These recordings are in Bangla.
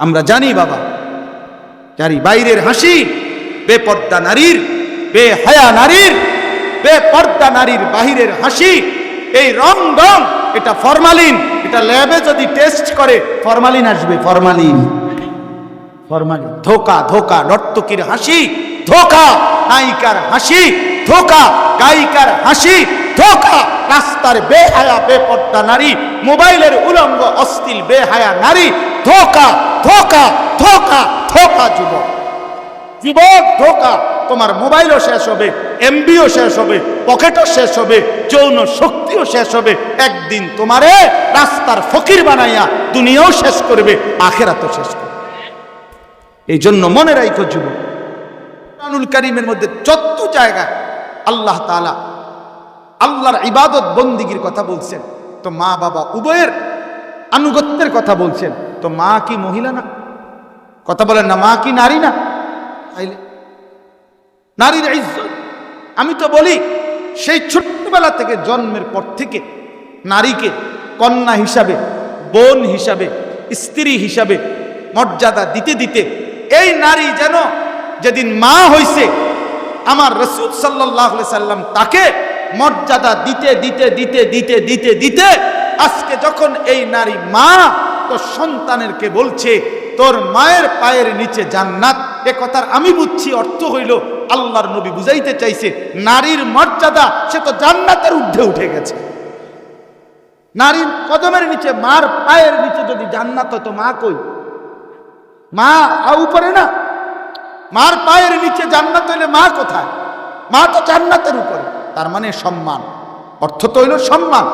আমরা জানি বাবা জানি বাইরের হাসি বেপর্দা নারীর বেহায়া নারীর বেপর্দা নারীর বাহিরের হাসি, এই রং রং, এটা ফরমালিন, এটা ল্যাবে যদি টেস্ট করে, ফরমালিন আসবে, ফরমালিন। ফরমালিন, ধোকা ধোকা, নর্তকীর হাসি, ধোকা, নায়িকার হাসি, ধোকা, গায়িকার হাসি, ধোকা, রাস্তার বেহায়া বেপর্দা নারী, মোবাইলের উলঙ্গ অস্থিল বেহায়া নারী ধোকা ধোকা ধোকা ধোকা, যুবক। যুবক, ধোকা, তোমার মোবাইলও শেষ হবে, এমবিও শেষ হবে, পকেটও শেষ হবে, যৌন শক্তিও শেষ হবে। একদিন তোমারে রাস্তার ফকির বানাইয়া দুনিয়াও শেষ করবে, আখেরাতও শেষ করবে। এই জন্য মনে রাখো যুবক, কোরআনুল করিমের মধ্যে যত জায়গায় আল্লাহ তাআলা আল্লাহর ইবাদত বন্দিগির কথা বলছেন। তো মা বাবা উভয়ের আনুগত্যের কথা বলছেন। তো মা কি মহিলা না? কথা বলেন না, মা কি নারী না? নারীর ইজ্জত। আমি তো বলি, সেই ছোট্টবেলা থেকে জন্মের পর থেকে নারীকে কন্যা হিসাবে, বোন হিসাবে, স্ত্রী হিসাবে মর্যাদা দিতে দিতে এই নারী যেন যেদিন মা হইছে, আমার রসুল সাল্লাহ সাল্লাম তাকে মর্যাদা দিতে দিতে দিতে দিতে দিতে দিতে, আজকে যখন এই নারী মা তো সন্তানেরকে বলছে, তোর মায়ের পায়ের নিচে জান্নাত। এ কথার আমি বুঝছি অর্থ হইল, আল্লাহর নবী বুঝাইতে চাইছে, নারীর মর্যাদা, সে তো জান্নাতের ঊর্ধ্বে উঠে গেছে। নারীর কদমের নিচে, মার পায়ের নিচে যদি জান্নাত হয়, তো মা কই? মা উপরে না? মার পায়ের নিচে জান্নাত হইলে মা কোথায়? মা তো জান্নাতের উপরে। তার মানে সম্মান। অর্থ তো হইল সম্মান।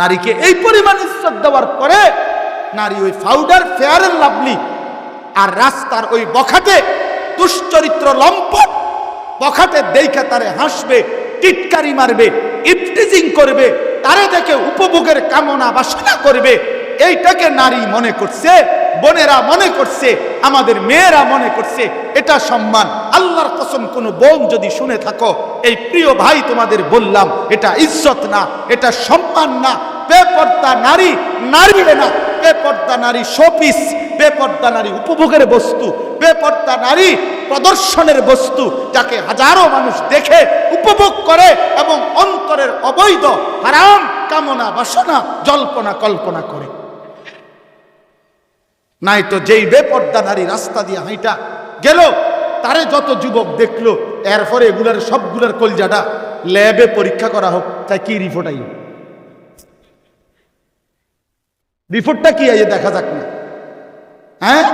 নারীকে এই পরিমাণ ইজ্জত দেওয়ার পরে নারী ওই ফাউডার ফেয়ার লাভলি আর রাস্তার ওই বখাটে দুশ্চরিত্র লম্পট, বখাটে দেখে তারে হাসবে, টিটকারি মারবে ইফটিজিং করবে, তারে দেখে উপভোগের কামনা বাসনা করবে। এইটাকে নারী মনে করছে, বোনেরা মনে করছে আমাদের মেয়েরা মনে করছে, এটা সম্মান। আল্লাহর কসম, কোনো বোন যদি শুনে থাকো, এই প্রিয় ভাই তোমাদের বললাম, এটা ইজ্জত না, এটা সম্মান না। বেপর্দা নারী নারী না। বেপর্দা নারী শোপিস, বেপর্দা নারী উপভোগের বস্তু, বেপর্দা নারী প্রদর্শনের বস্তু, যাকে হাজারো মানুষ দেখে, উপভোগ করে এবং অন্তরের অবৈধ, হারাম কামনা বাসনা, জল্পনা কল্পনা করে। নাই তো যেই বেপর্দা নারী রাস্তা দিয়ে হাইটা গেল, তারে যত যুবক দেখল, এরপরে এগুলার সবগুলার কলজাটা ল্যাবে পরীক্ষা করা হোক, তাই কি রিপোর্ট আই রিপোর্টটা কি আইয়ে দেখা যাক না। হ্যাঁ?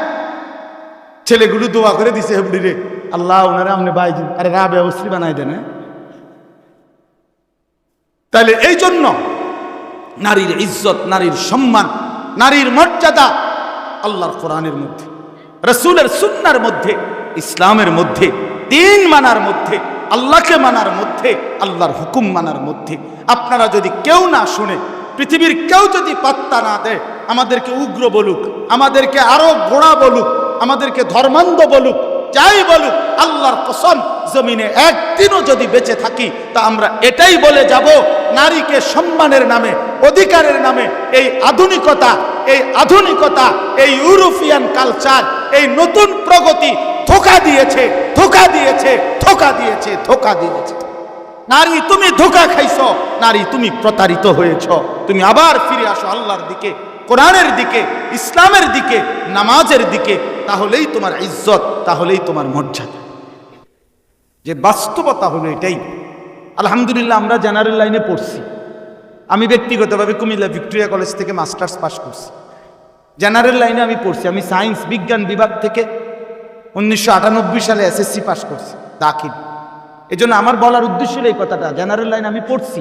ছেলেগুলো দোয়া করে দিছে হেবড়ি রে। আল্লাহ, ওনারে আমনে বাইজি আরে রা অবশ্রী বানাই দেন হ্যাঁ? তাহলে এই জন্য নারীর ইজ্জত, নারীর সম্মান, নারীর মর্যাদা আল্লাহর কোরআনের মধ্যে, রসুলের সুন্নার মধ্যে, ইসলামের মধ্যে, দিন মানার মধ্যে, আল্লাহকে মানার মধ্যে, আল্লাহর হুকুম মানার মধ্যে। আপনারা যদি কেউ না শুনে, পৃথিবীর কেউ যদি পাত্তা না দেয়, আমাদেরকে উগ্র বলুক, আমাদেরকে আরও গোড়া বলুক, আমাদেরকে ধর্মান্ধ বলুক, যাই বলুক, আল্লাহর কসম, জমিনে একদিনও যদি বেঁচে থাকি, তা আমরা এটাই বলে যাব, নারীকে সম্মানের নামে, অধিকারের নামে, এই আধুনিকতা এই আধুনিকতা, এই ইউরোপিয়ান কালচার এই নতুন প্রগতি ধোকা দিয়েছে ধোকা দিয়েছে ধোকা দিয়েছে ধোকা দিয়েছে। নারী, তুমি ধোকা খাইছ, নারী, তুমি প্রতারিত হয়েছ। তুমি আবার ফিরে আসো আল্লাহর দিকে, কোরআনের দিকে, ইসলামের দিকে, নামাজের দিকে, তাহলেই তোমার ইজ্জত, তাহলেই তোমার মর্যাদা। যে বাস্তবতা হলো এটাই। আলহামদুলিল্লাহ আমরা জেনারেল লাইনে পড়ছি। আমি ব্যক্তিগতভাবে কুমিল্লা ভিক্টোরিয়া কলেজ থেকে মাস্টার্স পাস করছি। জেনারেল লাইনে আমি পড়ছি। আমি সায়েন্স বিজ্ঞান বিভাগ থেকে উনিশশো আটানব্বই সালে এসএসসি পাস করছি, দাখিল। এই আমার বলার উদ্দেশ্য এই কথাটা। জেনারেল লাইন আমি পড়ছি।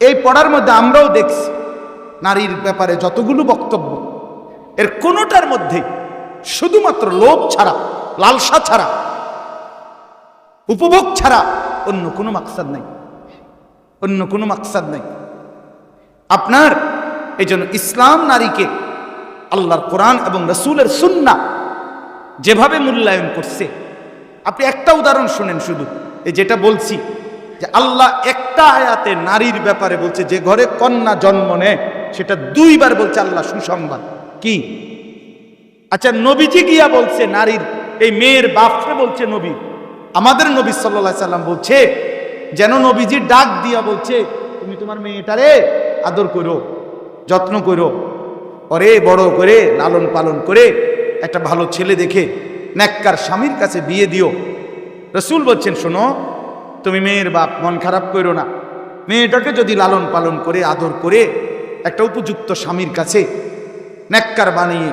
এই পড়ার মধ্যে আমরাও দেখছি, নারীর ব্যাপারে যতগুলো বক্তব্য, এর কোনোটার মধ্যে শুধুমাত্র লোভ ছাড়া, লালসা ছাড়া, উপভোগ ছাড়া অন্য কোনো মাকসাদ নাই। অন্য কোনো মাকসাদ নাই। আপনার এই জন্য ইসলাম নারীকে আল্লাহর কোরআন এবং রসুলের সুন্না যেভাবে মূল্যায়ন করছে, আপনি একটা উদাহরণ শুনেন শুধু, এই যেটা বলছি যে আল্লাহ একটা আয়াতে নারীর ব্যাপারে বলছে, যে ঘরে কন্যা জন্ম নেয়, সেটা দুইবার বলছে আল্লাহ সুসংবাদ। কি? আচ্ছা নবীজি গিয়া বলছে, নারীর এই মেয়ের বাপকে বলছে নবী। আমাদের নবী সাল্লাহ সাল্লাম বলছে যেন নবীজি ডাক দিয়া বলছে, তুমি তোমার মেয়েটারে আদর করো, যত্ন করো অরে বড় করে লালন পালন করে একটা ভালো ছেলে দেখে ন্যাক্কার স্বামীর কাছে বিয়ে দিও। রসুল বলছেন, শোনো, তুমি মেয়ের বাপ, মন খারাপ করো না। মেয়েটাকে যদি লালন পালন করে, আদর করে একটা উপযুক্ত স্বামীর কাছে ন্যাক্কার বানিয়ে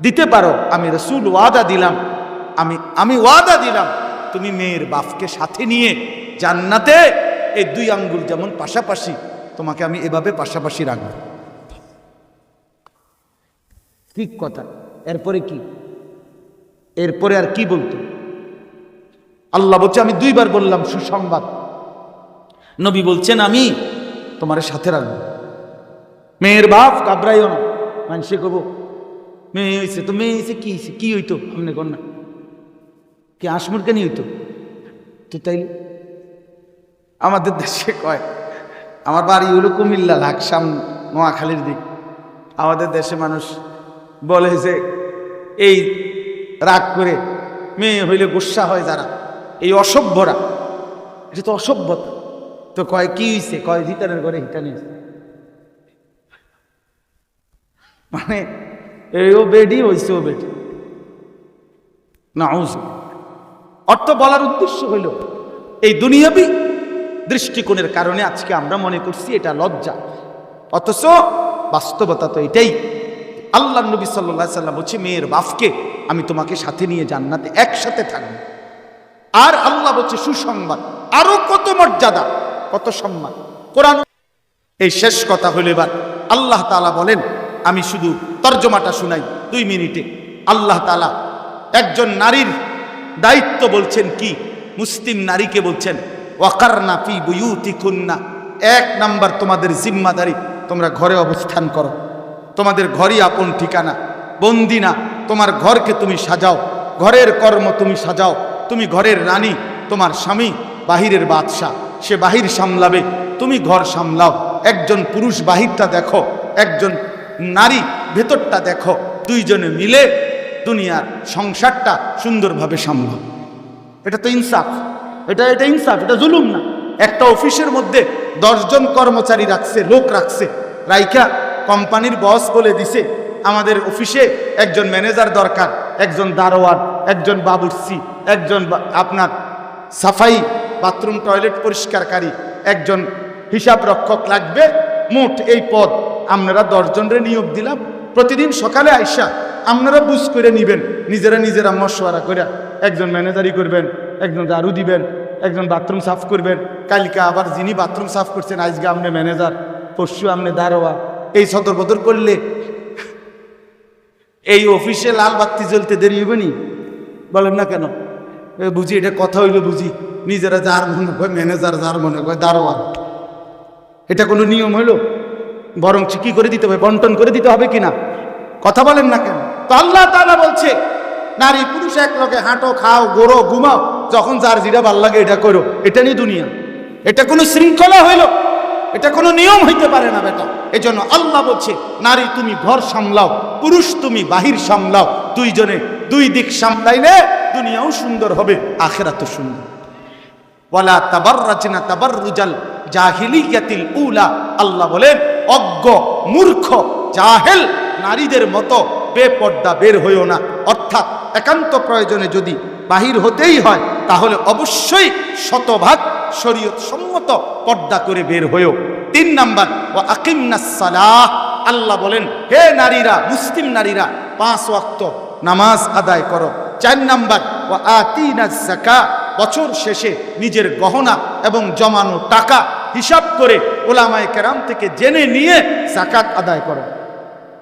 দিতে পারো, আমি রসুল ওয়াদা দিলাম, আমি আমি ওয়াদা দিলাম, তুমি মেয়ের বাপকে সাথে নিয়ে জান্নাতে এই দুই আঙ্গুল যেমন পাশাপাশি, তোমাকে আমি এভাবে পাশাপাশি রাখব। ঠিক কথা। এরপরে কি? এরপরে আর কি বলতো? আল্লাহ বলছে, আমি দুইবার বললাম, সুসংবাদ। নবী বলছেন, আমি তোমার সাথে রাখব। মেয়ের বাপ কাবরাইও না। মানুষে কব মেয়ে হয়েছে তো, মেয়ে হয়েছে কি হয়েছে কি হইতো? আপনি না। কি আসমুর কেন হইতো? তো তাই আমাদের দেশে কয়, আমার বাড়ি হলো কুমিল্লা লাকসাম নোয়াখালীর দিক। আমাদের দেশে মানুষ বলে যে, এই রাগ করে মেয়ে হইলে গুসা হয় যারা, এই অসভ্যরা। এটা তো অসভ্যতা। তো কয়, কি হয়েছে কয়, হিতানের ঘরে হিতানি মানে এই ও বেডি হয়েছে ও বেডি। না অর্থ বলার উদ্দেশ্য হইল, এই দুনিয়াবি দৃষ্টিকোণের কারণে আজকে আমরা মনে করছি এটা লজ্জা। অথচ বাস্তবতা তো এটাই। আল্লাহ নবী সাল্লাহ সাল্লাম বলছে, মেয়ের বাপকে আমি তোমাকে সাথে নিয়ে জান্নাতে একসাথে থাকব। আর আল্লাহ বলছে, সুসংবাদ। আরও কত মর্যাদা, কত সম্মান। কোরআন এই শেষ কথা হলো এবার, আল্লাহ তালা বলেন, আমি শুধু তর্জমাটা শুনাই দুই মিনিটে। আল্লাহ তালা একজন নারীর দায়িত্ব বলছেন কি? মুসলিম নারীকে বলছেন ওয়াকারনা ফি বুয়ুতি এক নাম্বার তোমাদের জিম্মাদারি, তোমরা ঘরে অবস্থান করো। তোমাদের ঘরই আপন ঠিকানা, বন্দি না। তোমার ঘরকে তুমি সাজাও, ঘরের কর্ম তুমি সাজাও। তুমি ঘরের রানী, তোমার স্বামী, বাহিরের বাদশাহ। সে বাহির সামলাবে, তুমি ঘর সামলাও। একজন পুরুষ বাহিরটা দেখো, একজন নারী ভেতরটা দেখো। দুইজনে মিলে দুনিয়ার সংসারটা সুন্দরভাবে সামলাও। এটা তো ইনসাফ। এটা এটা ইনসাফ, এটা জুলুম না। একটা অফিসের মধ্যে দশজন কর্মচারী রাখছে, লোক রাখছে। রাইকা কোম্পানির বস বলে দিছে, আমাদের অফিসে একজন ম্যানেজার দরকার, একজন দারোয়ান, একজন বাবুর্চি, একজন আপনার সাফাই, বাথরুম, টয়লেট পরিষ্কারকারী, একজন হিসাব রক্ষক লাগবে, মোট এই পদ আপনারা দশজনরে নিয়োগ দিলাম। প্রতিদিন সকালে আইসা আপনারা বুঝ করে নিবেন, নিজেরা নিজেরা মশওয়ারা করে একজন ম্যানেজারি করবেন, একজন দারু দিবেন একজন বাথরুম সাফ করবেন। কালকে আবার যিনি বাথরুম সাফ করছেন, আজকে আপনি ম্যানেজার পরশু আপনি দারোয়া। এই সদর বদর করলে এই অফিসে লাল বাতি জ্বলতে দেরি হবে নি? বলেন না কেন? বুঝি এটা কথা হইল বুঝি? নিজেরা যার মনে হয় ম্যানেজার যার মনে হয় দারোয়া। এটা কোনো নিয়ম হইল? বরং কি করে দিতে হবে? বন্টন করে দিতে হবে কিনা? কথা বলেন না কেন? তো আল্লাহ তাআলা বলছে, নারী পুরুষ এক লোকে হাঁটো, খাও, গোরো, ঘুমাও। যখন যার যেটা ভালো লাগে এটা করো। এটা নিয়ে দুনিয়া। এটা কোনো শৃঙ্খলা হইল। এটা কোনো নিয়ম হইতে পারে না বেটা। এজন্য আল্লাহ বলছে, নারী তুমি ঘর সামলাও, পুরুষ তুমি বাহির সামলাও, দুইজনে দুই দিক সামলাইলে দুনিয়াও সুন্দর হবে আখেরা আখেরাতও সুন্দর। ওয়ালা তাবাররাজনা তাবাররুজাল জাহিলিয়াতিল উলা। আল্লাহ বলেন, অজ্ঞ, মূর্খ, জাহেল নারীদের মতো বেপর্দা বের হইও না। অর্থাৎ একান্ত প্রয়োজনে যদি বাহির হতেই হয় তাহলে অবশ্যই শতভাগ শরীয়ত সম্মত পর্দা করে বের হয়েও। তিন নাম্বার ও সালাহ। আল্লাহ বলেন, হে নারীরা, মুসলিম নারীরা, পাঁচ ওয়াক্ত নামাজ আদায় করো। চার নাম্বার ও আতিনা জাকা বছর শেষে নিজের গহনা এবং জমানো টাকা হিসাব করে ওলামায় কেরাম থেকে জেনে নিয়ে জাকাত আদায় করো।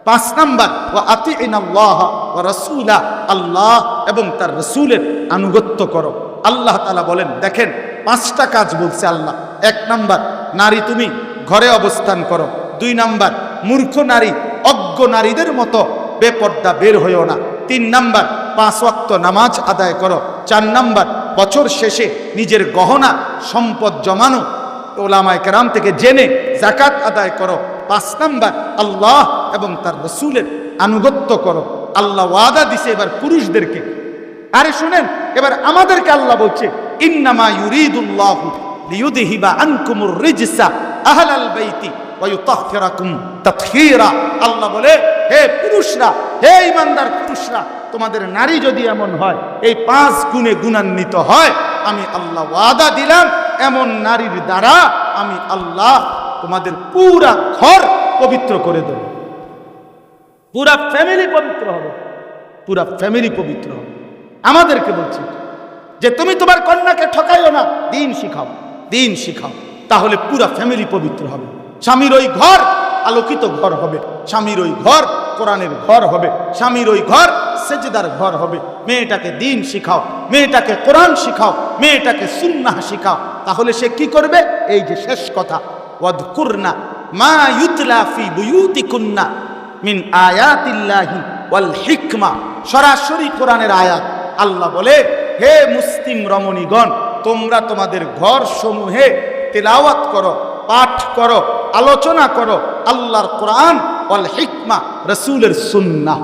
পাঁচ নাম্বার ও আতি আল্লাহ ও রসুলা আল্লাহ এবং তার রসুলের আনুগত্য করো। আল্লাহ তালা বলেন, দেখেন, পাঁচটা কাজ বলছে আল্লাহ। এক নাম্বার, নারী তুমি ঘরে অবস্থান করো। দুই নাম্বার, মূর্খ নারী, অজ্ঞ নারীদের মতো বেপর্দা বের হইও না। তিন নাম্বার, পাঁচ ওয়াক্ত নামাজ আদায় করো। চার নাম্বার, বছর শেষে নিজের গহনা, সম্পদ জমানো, ওলামায় কেরাম থেকে জেনে জাকাত আদায় করো। পাঁচ নাম্বার, আল্লাহ এবং তার রসুলের আনুগত্য করো। আল্লাহ ওয়াদা দিছে এবার পুরুষদেরকে। আরে শুনেন এবার আমাদেরকে আল্লাহ বলছে, ইন্নামা ইউরিদুল্লাহ লিয়ুদহিবা আনকুমুর রিজসা আহলাল বাইতি ওয়া ইউতাহহিরাকুম তাতহীরা আল্লাহ বলে, হে পুরুষরা, হে ইমানদার পুরুষরা, তোমাদের নারী যদি এমন হয়, এই পাঁচ গুণে গুণান্বিত হয়, আমি আল্লাহ ওয়াদা দিলাম, এমন নারীর দ্বারা আমি আল্লাহ তোমাদের পুরা ঘর পবিত্র করে দেব। পুরা ফ্যামিলি পবিত্র হবে। পুরা ফ্যামিলি পবিত্র হবে। আমাদেরকে বলছি যে তুমি তোমার কন্যাকে ঠকাইও না, দিন শিখাও দিন শিখাও, তাহলে পুরা ফ্যামিলি পবিত্র হবে। স্বামীর ওই ঘর আলোকিত ঘর হবে, স্বামীর ওই ঘর কোরআনের ঘর হবে, স্বামীর ওই ঘর সেজদার ঘর হবে। মেয়েটাকে দিন শিখাও, মেয়েটাকে কোরআন শিখাও, মেয়েটাকে সুন্নাহ শিখাও, তাহলে সে কি করবে? এই যে শেষ কথা, ওয়াদকুরনা মা ইউতলা ফি বুয়ুতিকুন্না মিন আয়াতিল্লাহি ওয়াল হিকমা। সরাসরি কোরআনের আয়াত আল্লাহ বলে, হে মুসলিম রমণীগণ, তোমরা তোমাদের ঘর সমূহে তেলাওয়াত করো, পাঠ করো, আলোচনা করো, আল্লাহর কোরআন অল হিকমা, রসুলের সুন্না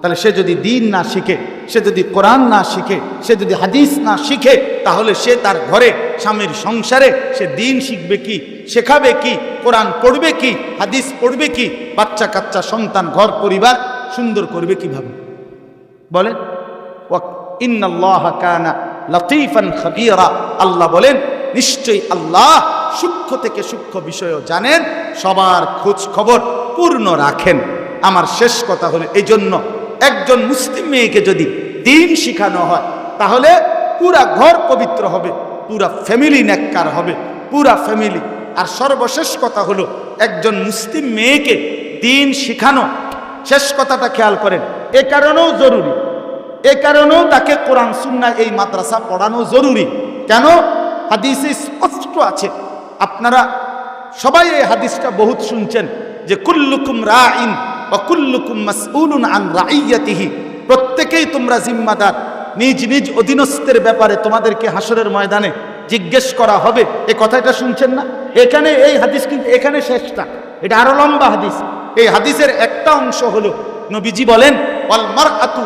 তাহলে সে যদি দিন না শিখে, সে যদি কোরআন না শিখে, সে যদি হাদিস না শিখে, তাহলে সে তার ঘরে, স্বামীর সংসারে সে দিন শিখবে কি, শেখাবে কি, কোরআন পড়বে কি, হাদিস পড়বে কি বাচ্চা কাচ্চা সন্তান ঘর পরিবার সুন্দর করবে কীভাবে? বলেন। কানা আল্লাহ বলেন, নিশ্চয়ই আল্লাহ সূক্ষ্ম থেকে সূক্ষ্ম বিষয়ও জানেন, সবার খোঁজ খবর পূর্ণ রাখেন। আমার শেষ কথা হলো এই জন্য একজন মুসলিম মেয়েকে যদি দিন শিখানো হয়, তাহলে পুরা ঘর পবিত্র হবে, পুরা ফ্যামিলি নেককার হবে, পুরা ফ্যামিলি। আর সর্বশেষ কথা হলো, একজন মুসলিম মেয়েকে দিন শিখানো। শেষ কথাটা খেয়াল করেন, এ কারণেও জরুরি। এ কারণেও তাকে কোরআন সুন্না এই মাদ্রাসা পড়ানো জরুরি। কেন? হাদিসে স্পষ্ট আছে। আপনারা সবাই এই হাদিসটা বহুত শুনছেন যে, কুল্লুকুম রাইন বা কুল্লুকুম মাসউলুন আন রাইয়াতিহি প্রত্যেকেই তোমরা জিম্মাদার। নিজ নিজ অধীনস্থের ব্যাপারে তোমাদেরকে হাসরের ময়দানে জিজ্ঞেস করা হবে। এ কথাটা শুনছেন না? এখানে এই হাদিস কিন্তু এখানে শেষটা। এটা আরও লম্বা হাদিস। এই হাদিসের একটা অংশ হলো, নবীজি বলেন, ওয়াল মারআতু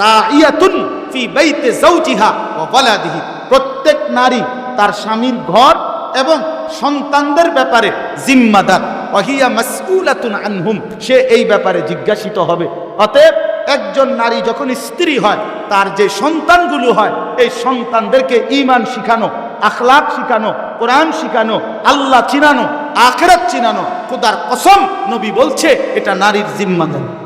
রাইয়াতুন ফি বাইতে যাওজিহা ওয়া ওয়ালাদিহি। প্রত্যেক নারী তার স্বামীর ঘর এবং সন্তানদের ব্যাপারে জিম্মাদার। ওয়াহিয়া মাসউলাতুন আনহুম। সে এই ব্যাপারে জিজ্ঞাসিত হবে। অতএব একজন নারী যখন স্ত্রী হয়, তার যে সন্তানগুলো হয়, এই সন্তানদেরকে ঈমান শিখানো আখলাক শিখানো, কোরআন শিখানো, আল্লাহ চিনানো, আখেরাত চিনানো, খোদার কসম নবী বলছে, এটা নারীর জিম্মাদারি।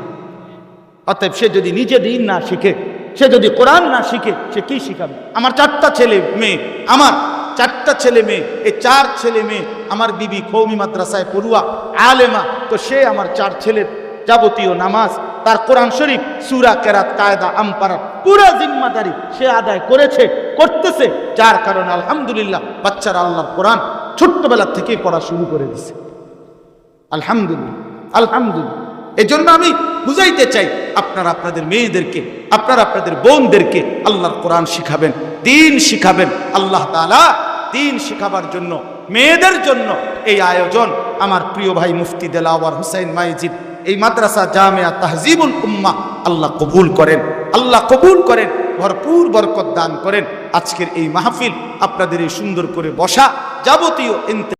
অতএব সে যদি নিজে দিন না শিখে, সে যদি কোরআন না শিখে, সে কি শিখাবে? আমার চারটা ছেলে মেয়ে, আমার চারটা ছেলে মেয়ে, এই চার ছেলে মেয়ে আমার বিবি কৌমি মাদ্রাসায় পড়ুয়া, আলেমা, তো সে আমার চার ছেলের যাবতীয় নামাজ, তার কোরআন শরীফ, সুরা কেরাত, কায়দা আম্পারা পুরা জিম্মাদারি সে আদায় করেছে, করতেছে, যার কারণে আলহামদুলিল্লাহ বাচ্চারা আল্লাহর কোরআন ছোট্টবেলা থেকেই পড়া শুরু করে দিছে। আলহামদুলিল্লাহ আলহামদুলিল্লাহ। এজন্য আমি বুঝাইতে চাই, আপনারা আপনাদের মেয়েদেরকে, আপনারা আপনাদের বোনদেরকে আল্লাহর কোরআন শিখাবেন, দিন শিখাবেন। আল্লাহ তাআলা দিন শিখাবার জন্য, মেয়েদের জন্য এই আয়োজন আমার প্রিয় ভাই মুফতি দেলাওয়ার হুসাইন মাইজিদ, এই মাদ্রাসা জামিয়া তাহজিবুল উম্মা আল্লাহ কবুল করেন, আল্লাহ কবুল করেন, ভরপুর বরকত দান করেন। আজকের এই মাহফিল আপনাদের এই সুন্দর করে বসা যাবতীয়